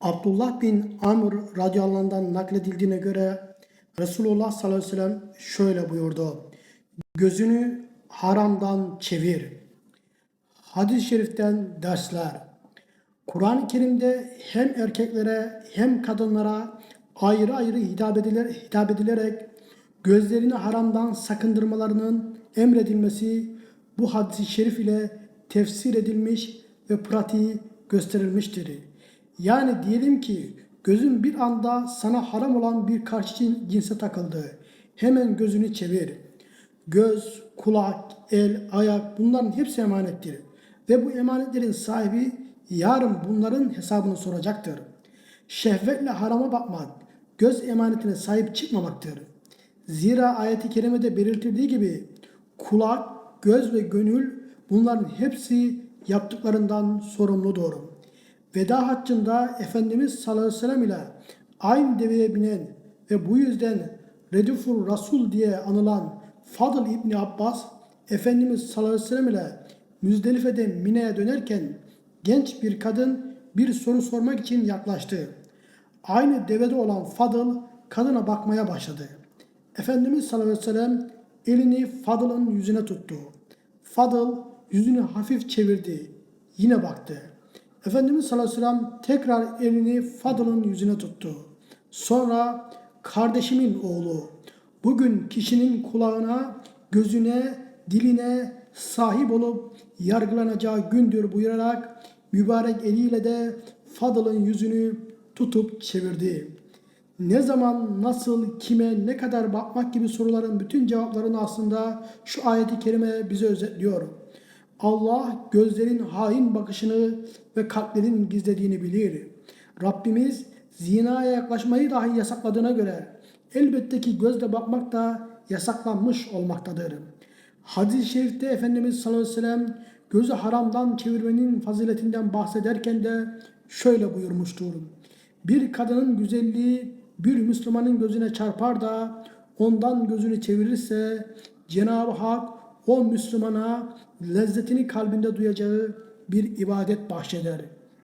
Abdullah bin Amr radıyallahu nakledildiğine göre Resulullah sallallahu aleyhi ve sellem şöyle buyurdu. Gözünü haramdan çevir. Hadis-i şeriften dersler. Kur'an-ı Kerim'de hem erkeklere hem kadınlara ayrı ayrı hitap, ediler, hitap edilerek gözlerini haramdan sakındırmalarının emredilmesi bu hadis-i şerif ile tefsir edilmiş ve pratiği gösterilmiştir. Yani diyelim ki gözün bir anda sana haram olan bir karşı cinse takıldı. Hemen gözünü çevir. Göz, kulak, el, ayak bunların hepsi emanettir. Ve bu emanetlerin sahibi yarın bunların hesabını soracaktır. Şehvetle harama bakmak, göz emanetine sahip çıkmamaktır. Zira ayeti kerimede belirtildiği gibi kulak, göz ve gönül bunların hepsi yaptıklarından sorumludur. Veda haccında Efendimiz sallallahu aleyhi ve sellem ile aynı deveye binen ve bu yüzden Redifur Rasul diye anılan Fadıl İbni Abbas Efendimiz sallallahu aleyhi ve sellem ile Müzdelife'den Mine'ye dönerken genç bir kadın bir soru sormak için yaklaştı. Aynı devede olan Fadıl kadına bakmaya başladı. Efendimiz sallallahu aleyhi ve sellem elini Fadıl'ın yüzüne tuttu. Fadıl yüzünü hafif çevirdi. Yine baktı. Efendimiz sallallahu aleyhi ve sellem tekrar elini Fadıl'ın yüzüne tuttu. Sonra kardeşimin oğlu bugün kişinin kulağına, gözüne, diline sahip olup yargılanacağı gündür buyurarak mübarek eliyle de Fadıl'ın yüzünü tutup çevirdi. Ne zaman, nasıl, kime, ne kadar bakmak gibi soruların bütün cevaplarını aslında şu ayeti kerime bize özetliyor. Allah gözlerin hain bakışını ve kalplerin gizlediğini bilir. Rabbimiz zinaya yaklaşmayı dahi yasakladığına göre elbette ki gözle bakmak da yasaklanmış olmaktadır. Hadis-i şerifte Efendimiz sallallahu aleyhi ve sellem gözü haramdan çevirmenin faziletinden bahsederken de şöyle buyurmuştur. Bir kadının güzelliği bir Müslümanın gözüne çarpar da ondan gözünü çevirirse Cenab-ı Hak o Müslümana lezzetini kalbinde duyacağı bir ibadet bahşeder.''